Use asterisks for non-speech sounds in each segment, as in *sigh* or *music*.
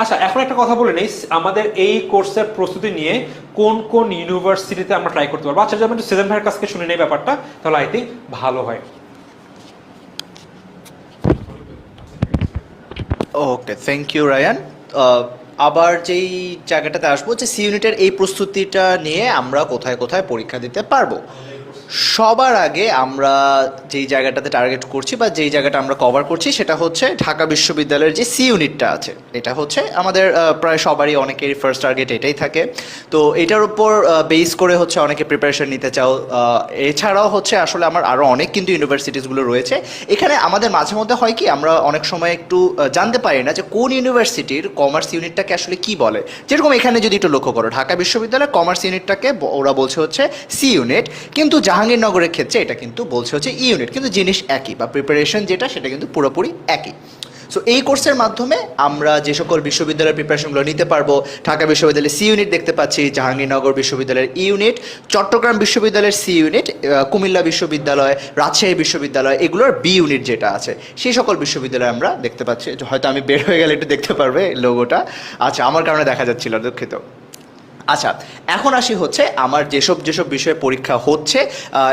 আচ্ছা এখন একটা কথা বলে নেই। আমাদের এই কোর্সের প্রস্তুতি নিয়ে কোন কোন ইউনিভার্সিটিতে আমরা ট্রাই করতে পারব? আচ্ছা একটু সেজন ভাইয়ের কাছ থেকে শুনে নেই ব্যাপারটা, তাহলে আই থিঙ্ক ভালো হয়। ওকে থ্যাংক ইউ রায়ান আবার যেই জায়গাটাতে আসব যে সি ইউনিটের এই প্রস্তুতিটা নিয়ে আমরা কোথায় কোথায় পরীক্ষা দিতে পারব? সবার আগে আমরা যেই জায়গাটাতে টার্গেট করছি বা যেই জায়গাটা আমরা কভার করছি সেটা হচ্ছে ঢাকা বিশ্ববিদ্যালয়ের যে সি ইউনিটটা আছে। এটা হচ্ছে আমাদের প্রায় সবারই অনেকেরই ফার্স্ট টার্গেট এটাই থাকে। তো এটার উপর বেস করে হচ্ছে অনেকে প্রিপারেশন নিতে চাও। এছাড়াও হচ্ছে আসলে আমার আরও অনেক কিন্তু ইউনিভার্সিটিসগুলো রয়েছে। এখানে আমাদের মাঝে মধ্যে হয় কি, আমরা অনেক সময় একটু জানতে পারি না যে কোন ইউনিভার্সিটির কমার্স ইউনিটটাকে আসলে কি বলে। যেরকম এখানে যদি একটু লক্ষ্য করো, ঢাকা বিশ্ববিদ্যালয়ের কমার্স ইউনিটটাকে ওরা বলছে হচ্ছে সি ইউনিট কিন্তু জাহাঙ্গীরনগরের ক্ষেত্রে এটা কিন্তু বলছে হচ্ছে ই ইউনিট কিন্তু জিনিস একই বা প্রিপারেশন যেটা, সেটা কিন্তু পুরোপুরি একই। সো এই কোর্সের মাধ্যমে আমরা যে সকল বিশ্ববিদ্যালয়ের প্রিপারেশনগুলো নিতে পারব, ঢাকা বিশ্ববিদ্যালয়ের সি ইউনিট দেখতে পাচ্ছি, জাহাঙ্গীরনগর বিশ্ববিদ্যালয়ের ই ইউনিট চট্টগ্রাম বিশ্ববিদ্যালয়ের সি ইউনিট কুমিল্লা বিশ্ববিদ্যালয়, রাজশাহী বিশ্ববিদ্যালয়, এগুলোর বি ইউনিট যেটা আছে, সেই সকল বিশ্ববিদ্যালয় আমরা দেখতে পাচ্ছি। হয়তো আমি বের হয়ে গেলে একটু দেখতে পারবে লোগোটা আচ্ছা আমার কারণে দেখা যাচ্ছিল, দুঃখিত। আচ্ছা এখন আসি হচ্ছে আমার যেসব যেসব বিষয়ে পরীক্ষা হচ্ছে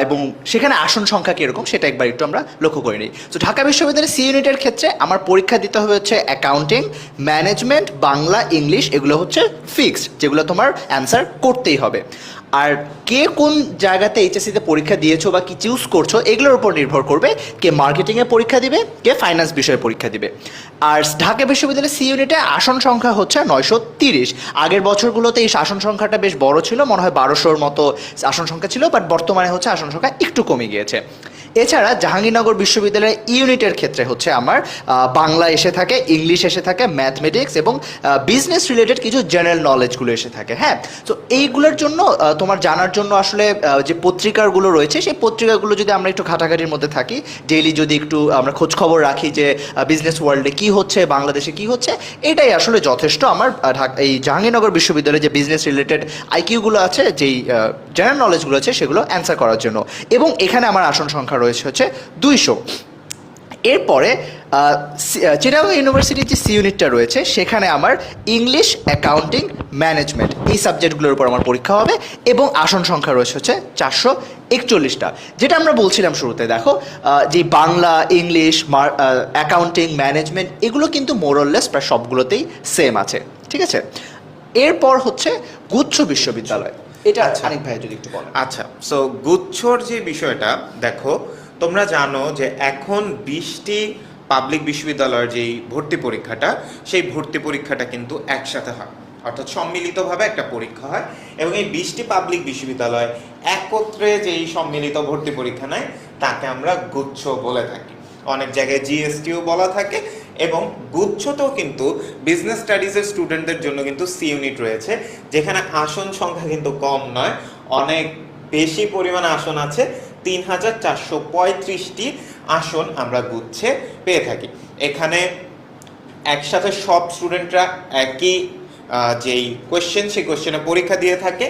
এবং সেখানে আসন সংখ্যা কীরকম সেটা একবার একটু আমরা লক্ষ্য করে নিই। তো ঢাকা বিশ্ববিদ্যালয়ের সি ইউনিটের ক্ষেত্রে আমার পরীক্ষা দিতে হবে হচ্ছে অ্যাকাউন্টিং ম্যানেজমেন্ট বাংলা ইংলিশ এগুলো হচ্ছে ফিক্সড যেগুলো তোমার অ্যান্সার করতেই হবে। আর কে কোন জায়গাতে এইচএসসিতে পরীক্ষা দিয়েছ বা কি চুজ করছ, এগুলোর উপর নির্ভর করবে কে মার্কেটিংয়ে পরীক্ষা দিবে, কে ফাইন্যান্স বিষয়ে পরীক্ষা দিবে। আর ঢাকা বিশ্ববিদ্যালয়ের সি ইউনিটে আসন সংখ্যা হচ্ছে নয়শো তিরিশ। আগের বছরগুলোতে এই আসন সংখ্যাটা বেশ বড় ছিল, মনে হয় বারোশোর মতো আসন সংখ্যা ছিল বাট বর্তমানে হচ্ছে আসন সংখ্যা একটু কমে গিয়েছে। এছাড়া জাহাঙ্গীরনগর বিশ্ববিদ্যালয়ের ইউনিটের ক্ষেত্রে হচ্ছে আমার বাংলা এসে থাকে, ইংলিশ এসে থাকে, ম্যাথমেটিক্স এবং বিজনেস রিলেটেড কিছু জেনারেল নলেজগুলো এসে থাকে হ্যাঁ? তো এইগুলোর জন্য তোমার জানার জন্য আসলে যে পত্রিকাগুলো রয়েছে, সেই পত্রিকাগুলো যদি আমরা একটু ঘাটাঘাটির মধ্যে থাকি ডেইলি যদি একটু আমরা খোঁজখবর রাখি যে বিজনেস ওয়ার্ল্ডে কি হচ্ছে, বাংলাদেশে কি হচ্ছে, এটাই আসলে যথেষ্ট আমার এই জাহাঙ্গীরনগর বিশ্ববিদ্যালয়ে যে বিজনেস রিলেটেড আইকিউগুলো আছে, যেই জেনারেল নলেজগুলো আছে, সেগুলো অ্যান্সার করার জন্য। এবং এখানে আমার আসন সংখ্যা রয়েছে হচ্ছে দুইশো। এরপরে সি- ইউনিভার্সিটির যে সি ইউনিটটা রয়েছে, সেখানে আমার ইংলিশ অ্যাকাউন্টিং ম্যানেজমেন্ট, এই সাবজেক্টগুলোর উপর আমার পরীক্ষা হবে এবং আসন সংখ্যা রয়েছে হচ্ছে চারশো একচল্লিশটা। যেটা আমরা বলছিলাম শুরুতে, দেখো যে বাংলা, ইংলিশ অ্যাকাউন্টিং, ম্যানেজমেন্ট, এগুলো কিন্তু মোরললেস প্রায় সবগুলোতেই সেম আছে। ঠিক আছে? এরপর হচ্ছে গুচ্ছ বিশ্ববিদ্যালয়। এটা আনিক ভাই যদি একটু বলেন। আচ্ছা সো গুচ্ছর যে বিষয়টা দেখো তোমরা জানো যে এখন বিশটি পাবলিক বিশ্ববিদ্যালয়ের যেই ভর্তি পরীক্ষাটা সেই ভর্তি পরীক্ষাটা কিন্তু একসাথে হয়। অর্থাৎ সম্মিলিতভাবে একটা পরীক্ষা হয় এবং এই বিশটি পাবলিক বিশ্ববিদ্যালয় একত্রে যেই সম্মিলিত ভর্তি পরীক্ষা নেয় তাকে আমরা গুচ্ছ বলে থাকি। অনেক জায়গায় জিএসটিও বলা থাকে এবং গুচ্ছতেও কিন্তু বিজনেস স্টাডিজের স্টুডেন্টদের জন্য কিন্তু সি ইউনিট রয়েছে, যেখানে আসন সংখ্যা কিন্তু কম নয়। অনেক বেশি পরিমাণ আসন আছে তিন হাজার চারশো পঁয়ত্রিশটি আসন আমরা গুচ্ছে পেয়ে থাকি। এখানে একসাথে সব স্টুডেন্টরা একই যেই কোয়েশ্চেন সেই কোয়েশ্চেনে পরীক্ষা দিয়ে থাকে।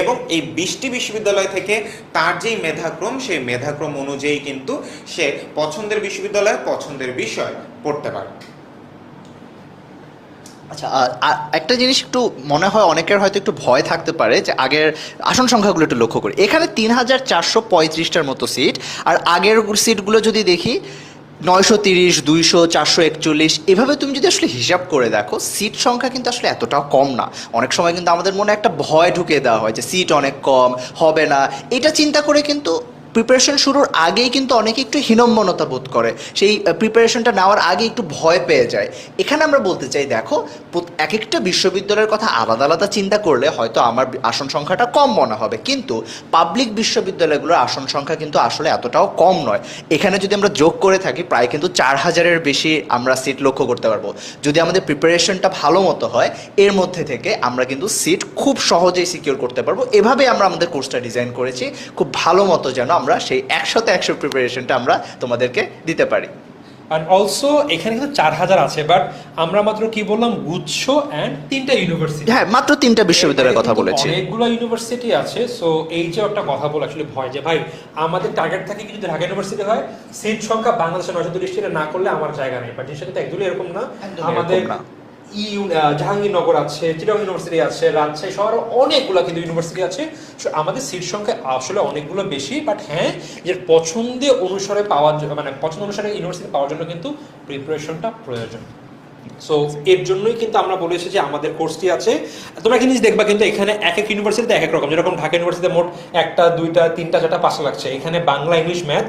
এবং এই বিশটি বিশ্ববিদ্যালয় থেকে তার যেই মেধাক্রম, সেই মেধাক্রম অনুযায়ী কিন্তু সে পছন্দের বিশ্ববিদ্যালয়ে, পছন্দের বিষয় পড়তে পারে। আচ্ছা একটা জিনিস একটু মনে হয় অনেকের হয়তো একটু ভয় থাকতে পারে যে আগের আসন সংখ্যাগুলো একটু লক্ষ্য করি। এখানে তিন হাজার চারশো পঁয়ত্রিশটার মতো সিট, আর আগের সিটগুলো যদি দেখি নয়শো তিরিশ, দুইশো, চারশো একচল্লিশ, এভাবে তুমি যদি আসলে হিসাব করে দেখো সিট সংখ্যা কিন্তু আসলে এতটাও কম না। অনেক সময় কিন্তু আমাদের মনে একটা ভয় ঢুকে দেওয়া হয় যে সিট অনেক কম, হবে না। এটা চিন্তা করে কিন্তু প্রিপারেশন শুরুর আগেই কিন্তু অনেকে একটু হীনম্মনতা বোধ করে। সেই প্রিপারেশনটা নেওয়ার আগে একটু ভয় পেয়ে যায়। এখানে আমরা বলতে চাই, দেখো এক একটা বিশ্ববিদ্যালয়ের কথা আলাদা আলাদা চিন্তা করলে হয়তো আমার আসন সংখ্যাটা কম মনে হবে। কিন্তু পাবলিক বিশ্ববিদ্যালয়গুলোর আসন সংখ্যা কিন্তু আসলে এতটাও কম নয়। এখানে যদি আমরা যোগ করে থাকি, প্রায় কিন্তু চার হাজারের বেশি আমরা সিট লক্ষ্য করতে পারব। যদি আমাদের প্রিপারেশনটা ভালো মতো হয়, এর মধ্যে থেকে আমরা কিন্তু সিট খুব সহজেই সিকিউর করতে পারব। এভাবে আমরা আমাদের কোর্সটা ডিজাইন করেছি। খুব ভালো মতো যেন আমরা সেই একশোতে একশো প্রিপারেশনটা আমরা তোমাদেরকে দিতে পারি। অ্যান্ড অলসো এখানে কিন্তু চার হাজার আছে বাট আমরা মাত্র কি বললাম? গুচ্ছ অ্যান্ড তিনটা ইউনিভার্সিটি হ্যাঁ মাত্র তিনটা বিশ্ববিদ্যালয়ের কথা বলেছি। অনেকগুলো ইউনিভার্সিটি আছে সো এই যে একটা কথা বলে আসলে ভয় যে ভাই আমাদের টার্গেট থাকে কি যদি ঢাকা ইউনিভার্সিটি হয়? সিট সংখ্যা বাংলাদেশে নয়শো তিরিশটি না করলে আমার জায়গা নেই বাট জিনিসটা কিন্তু একদমই এরকম না। আমাদের জাহাঙ্গীরনগর আছে চিটাগং ইউনিভার্সিটি আছে, রাজশাহী শহরে অনেকগুলো কিন্তু ইউনিভার্সিটি আছে। আমাদের সিট সংখ্যা আসলে অনেকগুলো বেশি বাট হ্যাঁ যে পছন্দে অনুসারে পাওয়ার মানে পছন্দ অনুসারে ইউনিভার্সিটি পাওয়ার জন্য কিন্তু প্রিপারেশনটা প্রয়োজন। সো এর জন্যই কিন্তু আমরা বলেছি যে আমাদের কোর্সটি আছে। তোমরা জিনিস দেখবা কিন্তু এখানে এক এক ইউনিভার্সিটিতে এক এক রকম। যেরকম ঢাকা ইউনিভার্সিটিতে মোট একটা, দুইটা, তিনটা, চারটা, পাঁচটা লাগছে। এখানে Bangla, English, math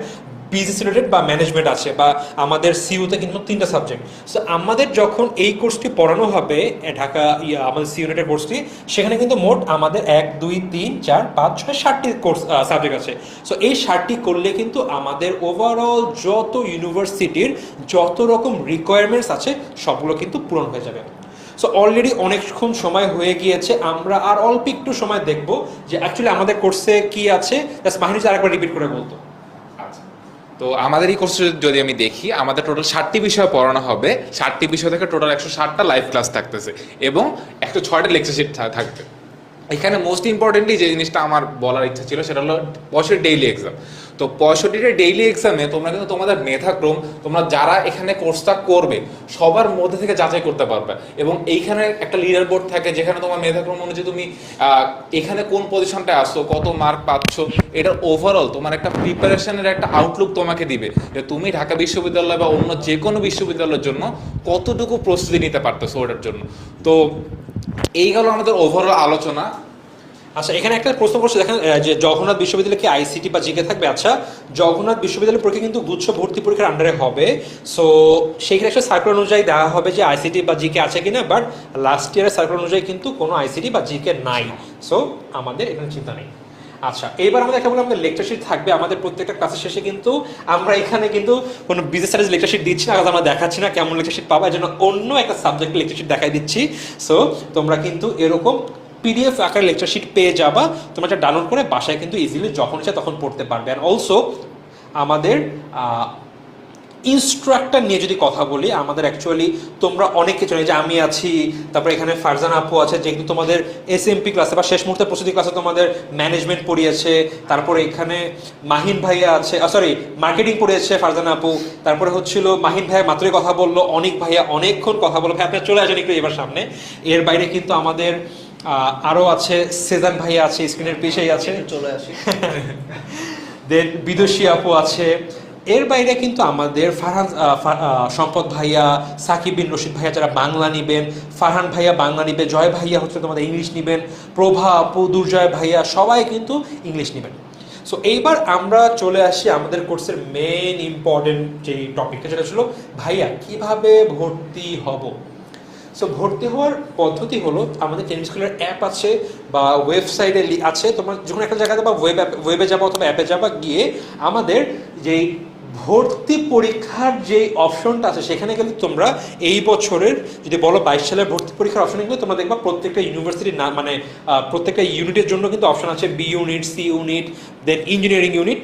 business related বা ম্যানেজমেন্ট আছে বা আমাদের সিইউতে কিন্তু তিনটা সাবজেক্ট সো আমাদের যখন এই কোর্সটি পড়ানো হবে ঢাকা আমাদের সি ইউনিটের কোর্সটি সেখানে কিন্তু মোট আমাদের এক, দুই, তিন, চার, পাঁচ, ছয় ষাটটি কোর্স সাবজেক্ট আছে। সো এই ষাটটি করলে কিন্তু আমাদের ওভারঅল যত ইউনিভার্সিটির যত রকম রিকোয়ারমেন্টস আছে, সবগুলো কিন্তু পূরণ হয়ে যাবে। সো অলরেডি অনেকক্ষণ সময় হয়ে গিয়েছে। আমরা আর অল্প একটু সময় দেখব যে অ্যাকচুয়ালি আমাদের কোর্সে কি আছে। জাস্ট মাহিনী আরেকবার রিপিট করে বলতো। তো আমাদের এই কোর্সে যদি আমি দেখি, আমাদের টোটাল ষাটটি বিষয় পড়ানো হবে, ষাটটি বিষয় থেকে টোটাল একশো ষাটটা লাইভ ক্লাস থাকতেছে এবং একশো ছয়টা লেকচারশিপ থাকবে। এখানে মোস্ট ইম্পর্টেন্টলি যে জিনিসটা আমার বলার ইচ্ছা ছিল, সেটা হলো বছরের ডেইলি এক্সাম তো পঁয়ষট্টিটা ডেইলি এক্সামে তোমরা কিন্তু তোমাদের মেধাক্রম, তোমরা যারা এখানে কোর্সটা করবে, সবার মধ্যে থেকে যাচাই করতে পারবে। এবং এইখানে একটা লিডার বোর্ড থাকে যেখানে তোমার মেধাক্রম অনুযায়ী তুমি এখানে কোন পজিশনটা আসছো, কত মার্ক পাচ্ছ, এটা ওভারঅল তোমার একটা প্রিপারেশনের একটা আউটলুক তোমাকে দিবে যে তুমি ঢাকা বিশ্ববিদ্যালয় বা অন্য যে কোনো বিশ্ববিদ্যালয়ের জন্য কতটুকু প্রস্তুতি নিতে পারতেছো ওটার জন্য। তো এই গেল আমাদের ওভারঅল আলোচনা। আচ্ছা এখানে একটা প্রশ্ন করছে, দেখেন যে জগন্নাথ বিশ্ববিদ্যালয় কি আইসিটি বা জিকে থাকবে? আচ্ছা জগন্নাথ বিশ্ববিদ্যালয় পরীক্ষা কিন্তু গুচ্ছ ভর্তি পরীক্ষার আন্ডারে হবে। সো সেইখানে একটা সার্কুল অনুযায়ী দেওয়া হবে যে আইসিটি বা জিকে আছে কিনা বাট লাস্ট ইয়ারের সার্কুল অনুযায়ী কিন্তু কোনো আইসিটি বা জিকে নাই। সো আমাদের এখানে চিন্তা নেই। আচ্ছা এবার আমাদের কেবল আমাদের লেকচার শিট থাকবে? আমাদের প্রত্যেকটা ক্লাসের শেষে কিন্তু আমরা এখানে কিন্তু কোনো বিজনেস স্টাডিজ লেকচার শিট দিচ্ছি না আমরা দেখাচ্ছি না কেমন লেকচার শিট পাবো এর জন্য অন্য একটা সাবজেক্ট লেকচার শিট দেখাই দিচ্ছি। সো তোমরা কিন্তু এরকম পিডিএফ আকারে লেকচার শিট পেয়ে যাবা। তোমরা এটা ডাউনলোড করে বাসায় কিন্তু ইজিলি যখন ইচ্ছা তখন পড়তে পারবে। অ্যান্ড অলসো আমাদের ইনস্ট্রাক্টর নিয়ে যদি কথা বলি, আমাদের অ্যাকচুয়ালি তোমরা অনেক কিছু যে আমি আছি, তারপরে এখানে ফারজান আপু আছে, যেহেতু তোমাদের এস এমপি ক্লাসে বা শেষ মুহূর্তে প্রস্তুতি ক্লাসে তোমাদের ম্যানেজমেন্ট পড়িয়েছে। তারপরে এখানে মাহিন ভাইয়া আছে সরি মার্কেটিং পড়িয়েছে ফারজান আপু। তারপরে হচ্ছিল মাহিন ভাইয়া মাত্রই কথা বলল, অনেক ভাইয়া অনেকক্ষণ কথা বলল। ভাই, আপনার চলে আসেন একটু এবার সামনে। এর বাইরে কিন্তু আমাদের আহ, আরও আছে সেজান ভাইয়া আছে স্ক্রিনের পিছেই আছে। চলে আসি। *laughs* দেন বিদুষী আপু আছে। এর বাইরে কিন্তু আমাদের ফারহান সম্পদ ভাইয়া সাকিব বিন রশিদ ভাইয়া যারা বাংলা নিবেন ফারহান ভাইয়া বাংলা নিবে জয় ভাইয়া হচ্ছে তোমাদের ইংলিশ নিবেন প্রভা আপু দুর্জয় ভাইয়া সবাই কিন্তু ইংলিশ নিবেন। সো এইবার আমরা চলে আসি আমাদের কোর্সের মেন ইম্পর্টেন্ট যে টপিকটা সেটা ছিল ভাইয়া কীভাবে ভর্তি হব? সো ভর্তি হওয়ার পদ্ধতি হলো আমাদের টেন স্কুলের অ্যাপ আছে বা ওয়েবসাইটে আছে। তোমার যখন একটা জায়গাতে বা ওয়েব ওয়েবে যাব অথবা অ্যাপে যাবা, গিয়ে আমাদের যেই ভর্তি পরীক্ষার যে অপশনটা আছে, সেখানে গেলে তোমরা এই বছরের যদি বলো বাইশ সালের ভর্তি পরীক্ষার অপশনে গেলে তোমরা দেখবা প্রত্যেকটা ইউনিভার্সিটির না মানে প্রত্যেকটা ইউনিটের জন্য কিন্তু অপশন আছে B unit C unit then engineering unit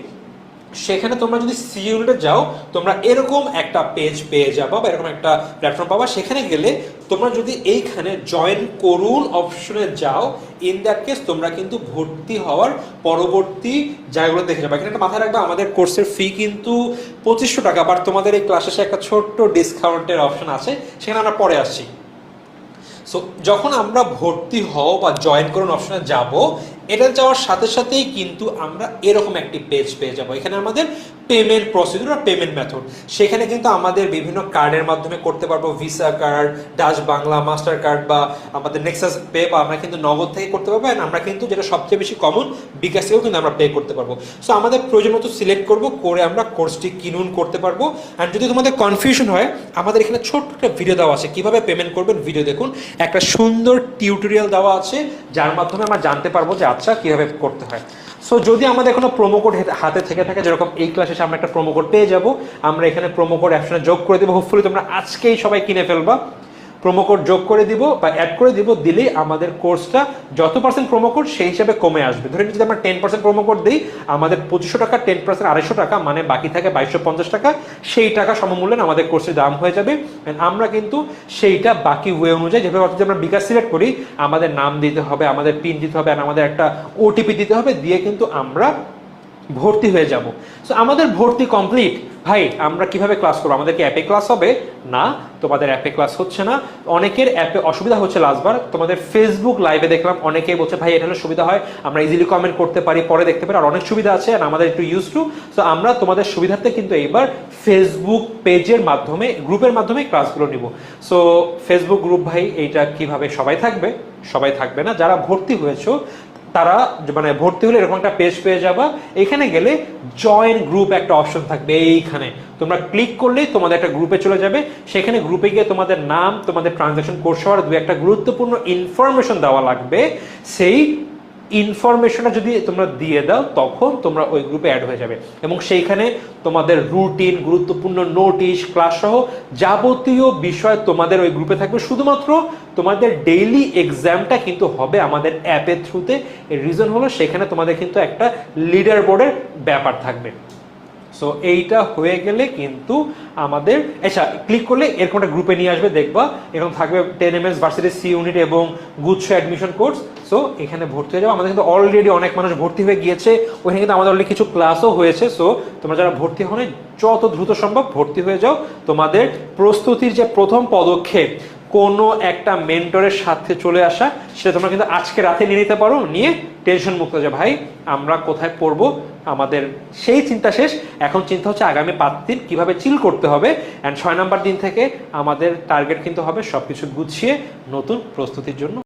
সেখানে তোমরা যদি সি ইউনিটে যাও, তোমরা এরকম একটা পেজ পেয়ে যাবা বা এরকম একটা প্ল্যাটফর্ম পাবা। সেখানে গেলে তোমরা যদি এইখানে জয়েন করুন অপশনে যাও ইন দ্যাট কেস তোমরা কিন্তু ভর্তি হওয়ার পরবর্তী জায়গাগুলো দেখে যাবে। এখানে একটা মাথায় রাখবে, আমাদের কোর্সের ফি কিন্তু পঁচিশশো টাকা বাট তোমাদের এই ক্লাসে একটা ছোট্ট ডিসকাউন্টের অপশন আছে। সেখানে আমরা পরে আসছি। সো যখন আমরা ভর্তি হও বা জয়েন করুন অপশনে যাব এটা যাওয়ার সাথে সাথেই কিন্তু আমরা এরকম একটি পেজ পেয়ে যাব। এখানে আমাদের পেমেন্ট প্রসিডিউর আর পেমেন্ট মেথড সেখানে কিন্তু আমাদের বিভিন্ন কার্ডের মাধ্যমে করতে পারব Visa card Dutch Bangla Mastercard বা আমাদের নেক্সাস পে বা আমরা কিন্তু নগদ থেকে করতে পারব অ্যান্ড আমরা কিন্তু যেটা সবচেয়ে বেশি কমন বিকাশ থেকেও কিন্তু আমরা পে করতে পারব। সো আমাদের প্রয়োজন মতো সিলেক্ট করব, করে আমরা কোর্সটি কিনুন করতে পারব। অ্যান্ড যদি তোমাদের কনফিউশন হয়, আমাদের এখানে ছোট্ট একটা ভিডিও দেওয়া আছে। কীভাবে পেমেন্ট করবেন? ভিডিও দেখুন। একটা সুন্দর টিউটোরিয়াল দেওয়া আছে, যার মাধ্যমে আমরা জানতে পারব যে আচ্ছা কীভাবে করতে হয়। সো যদি আমাদের কোনো প্রোমো কোড হাতে থেকে থাকে, যেরকম এই ক্লাসে আমরা একটা প্রোমো কোড পেয়ে যাব, আমরা এখানে প্রোমো কোড অ্যাপশনে যোগ করে দেবো। হোপফুলি তোমরা আজকেই সবাই কিনে ফেলবা। প্রোমো কোড যোগ করে দিব বা অ্যাড করে দিব, দিলেই আমাদের কোর্সটা যত পার্সেন্ট প্রোমো কোড সেই হিসাবে কমে আসবে। ধরে যদি আমরা টেন পার্সেন্ট প্রোমো কোড দিই, আমাদের পঁচিশশো টাকা টেন পার্সেন্ট আড়াইশো টাকা মানে বাকি থাকে বাইশশো পঞ্চাশ টাকা, সেই টাকা সমমূল্যে আমাদের কোর্সের দাম হয়ে যাবে। আমরা কিন্তু সেইটা বাকি ওয়ে অনুযায়ী যেভাবে অর্থাৎ আমরা বিকাশ সিলেক্ট করি, আমাদের নাম দিতে হবে, আমাদের পিন দিতে হবে আর আমাদের একটা ওটিপি দিতে হবে, দিয়ে কিন্তু আমরা ভর্তি হয়ে যাব। সো আমাদের ভর্তি কমপ্লিট ভাই, আমরা কীভাবে ক্লাস করব? আমাদের কি অ্যাপে ক্লাস হবে? না, তোমাদের অ্যাপে ক্লাস হচ্ছে না। অনেকের অ্যাপে অসুবিধা হচ্ছে লাস্টবার তোমাদের ফেসবুক লাইভে দেখলাম, অনেকেই বলছে, ভাই, এটা হলে সুবিধা হয়। আমরা ইজিলি কমেন্ট করতে পারি, পরে দেখতে পারি। আর অনেক সুবিধা আছে আর আমাদের একটু ইউজ টু সো আমরা তোমাদের সুবিধার্থে কিন্তু এইবার ফেসবুক পেজের মাধ্যমে গ্রুপের মাধ্যমে ক্লাসগুলো নিব। সো ফেসবুক গ্রুপ ভাই, এইটা কীভাবে সবাই থাকবে? সবাই থাকবে না। যারা ভর্তি হয়েছো তারা মানে ভর্তি হলে এরকম একটা পেজ পেয়ে যাবা। এখানে গেলে জয়েন গ্রুপ একটা অপশন থাকবে এইখানে। তোমরা ক্লিক করলেই তোমাদের একটা গ্রুপে চলে যাবে। সেখানে গ্রুপে গিয়ে তোমাদের নাম, তোমাদের ট্রানজাকশন কোর্স হওয়ার দু একটা গুরুত্বপূর্ণ ইনফরমেশন দেওয়া লাগবে। সেই ইনফরমেশনটা যদি তোমরা দিয়ে দাও, তখন তোমরা ওই গ্রুপে অ্যাড হয়ে যাবে। এবং সেইখানে তোমাদের রুটিন গুরুত্বপূর্ণ নোটিশ ক্লাস সহ যাবতীয় বিষয় তোমাদের ওই গ্রুপে থাকবে। শুধুমাত্র তোমাদের ডেইলি এক্সামটা কিন্তু হবে আমাদের অ্যাপের থ্রুতে এর রিজন হলো, সেখানে তোমাদের কিন্তু একটা লিডার বোর্ডের ব্যাপার থাকবে। সো এইটা হয়ে গেলে কিন্তু আমাদের আচ্ছা ক্লিক করলে এরকম একটা গ্রুপে নিয়ে আসবে, দেখবা, এরকম থাকবে ten M S varsity C unit এবং গুচ্ছ অ্যাডমিশন কোর্স সো এখানে ভর্তি হয়ে যাব। আমাদের কিন্তু অলরেডি অনেক মানুষ ভর্তি হয়ে গিয়েছে। ওখানে কিন্তু আমাদের অলরেডি কিছু ক্লাসও হয়েছে। সো তোমরা যারা ভর্তি হনে যত দ্রুত সম্ভব ভর্তি হয়ে যাও। তোমাদের প্রস্তুতির যে প্রথম পদক্ষেপ কোনো একটা মেন্টরের সাথে চলে আসা, সেটা তোমরা কিন্তু আজকে রাতে নিয়ে নিতে পারো। নিয়ে টেনশন মুক্ত যে ভাই, আমরা কোথায় পড়ব? আমাদের সেই চিন্তা শেষ। এখন চিন্তা হচ্ছে আগামী পাঁচ দিন কীভাবে চিল করতে হবে? অ্যান্ড ছয় নাম্বার দিন থেকে আমাদের টার্গেট কিন্তু হবে সব কিছু গুছিয়ে নতুন প্রস্তুতির জন্য।